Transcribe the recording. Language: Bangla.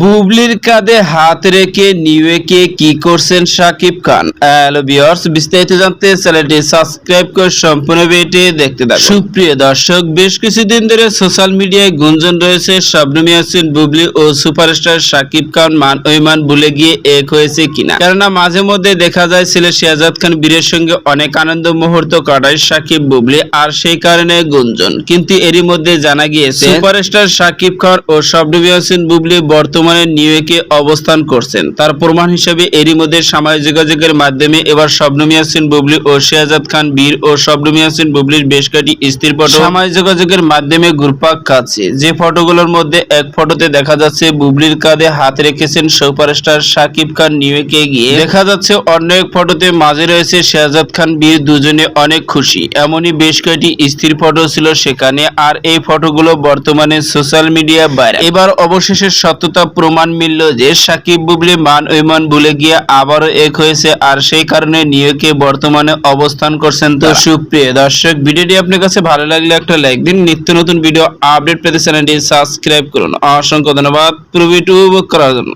বুবলির কাঁধে হাত রেখে নিউইয়র্কে কি করছেন শাকিব খান? হ্যালো ভিউয়ার্স বিস্তারিত জানতে চ্যানেলটি সাবস্ক্রাইব করে সম্পূর্ণ ভিডিওটি দেখতে থাকুন। সুপ্রিয় দর্শক বেশ কিছুদিন ধরে সোশ্যাল মিডিয়ায় গুঞ্জন রয়েছে শবনম ইয়াসিন বুবলি ও সুপারস্টার শাকিব খান মান ওইমান ভুলে গিয়ে এক হয়েছে কিনা? কেননা মাঝে মধ্যে দেখা যায় ছেলে শেহজাদ খান বীরের সঙ্গে অনেক আনন্দ মুহূর্ত কাটায় সাকিব বুবলি আর সেই কারণে গুঞ্জন। কিন্তু এরই মধ্যে জানা গিয়েছে সুপারস্টার শাকিব খান ও শবনম ইয়াসিন বুবলি বর্তমানে নিউইয়র্কে অবস্থান করছেন। তার প্রমাণ হিসেবে এরই মধ্যে সামাজিক যোগাযোগের মাধ্যমে এবার শবনম ইয়াসিন বুবলি ও শেহজাদ খান বীর ও শবনম ইয়াসিন বুবলির বেশ কয়েকটি স্থির ফটো সামাজিক যোগাযোগের মাধ্যমে ঘুরপাক খাচ্ছে। যে ফটোগুলোর মধ্যে এক ফটোতে দেখা যাচ্ছে বুবলির কাঁধে হাত রেখেছেন সুপারস্টার শাকিব খান নিউইয়র্কে গিয়ে। দেখা যাচ্ছে অন্য এক ফটোতে মাঝে রয়েছে শেহজাদ খান বীর, দুজনে অনেক খুশি। এমনই বেশ কয়েকটি স্থির ফটো ছিল সেখানে। আর এই ফটোগুলো বর্তমানে সোশ্যাল মিডিয়া বাইরে এবার অবশেষে সত্যতা প্রমাণ মিলল যে সাকিব বুবলি মান ওইমান ভুলে গিয়ে আবারও এক হয়েছে আর সেই কারণে নিয়োগে বর্তমানে অবস্থান করছেন তো সুপ্রিয় দর্শক ভিডিওটি আপনার কাছে ভালো লাগলে একটা লাইক দিন। নিত্য নতুন ভিডিও আপডেট পেতে চ্যানেলটি সাবস্ক্রাইব করুন। অসংখ্য ধন্যবাদ। প্রবি টু উপভোগ করার জন্য।